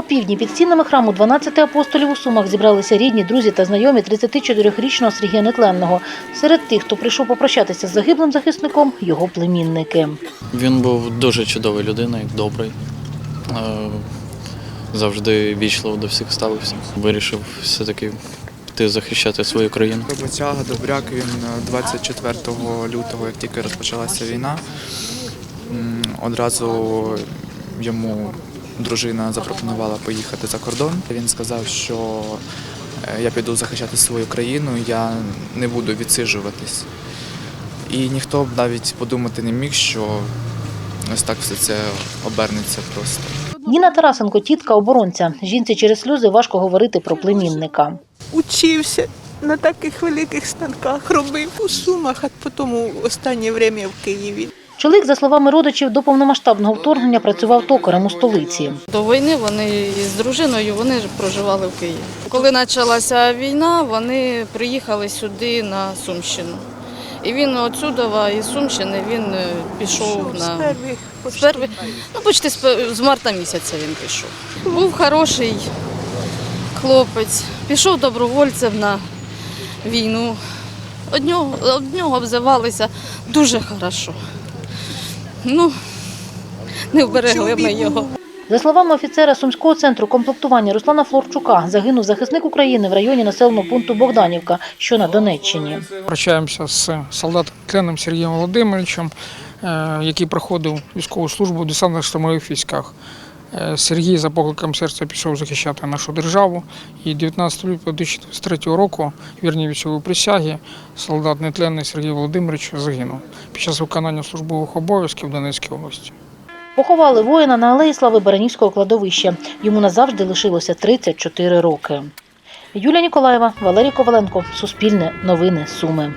Опівдні під стінами храму 12 апостолів у Сумах зібралися рідні, друзі та знайомі 34-річного Сергія Нетленного. Серед тих, хто прийшов попрощатися з загиблим захисником, його племінники. Він був дуже чудовою людиною, добрий. Е, Завжди вічливо до всіх ставився. Вирішив все-таки піти захищати свою країну. Роботяга, добряк, він е, 24 лютого, як тільки розпочалася війна, одразу йому дружина запропонувала поїхати за кордон. Він сказав, що е, я піду захищати свою країну, я не буду відсиджуватись. І ніхто б навіть подумати не міг, що ось так все це обернеться просто. Ніна Тарасенко, тітка оборонця. Жінці через сльози важко говорити про племінника. учився на таких великих станках, робив у Сумах, а потім останнє время в Києві. Чоловік, за словами родичів, до повномасштабного вторгнення працював токарем у столиці. До війни вони з дружиною вони проживали в Києві. Коли почалася війна, вони приїхали сюди на Сумщину. І він отсюдова із Сумщини він е, пішов на з ну, почти з, з марта місяця він пішов. Був хороший хлопець, пішов добровольцем на війну. Од нього, од нього обзивалися дуже хорошо. Ну, не вберегли ми його. За словами офіцера Сумського центру комплектування Руслана Флорчука, загинув захисник України в районі населеного пункту Богданівка, що на Донеччині. Прощаємося з солдатом Кленом Сергієм Володимировичем, е, який проходив військову службу в десантно штурмових військах. Е, Сергій за покликом серця пішов захищати нашу державу. І 19 лютого 2023 року, вірні військової присяги, солдат нетленний Сергій Володимирович загинув під час виконання службових обов'язків в Донецькій області. Поховали воїна на алеї слави Баранівського кладовища. Йому назавжди лишилося 34 роки. Юлія Ніколаєва, Валерій Коваленко, Суспільне, Новини, Суми.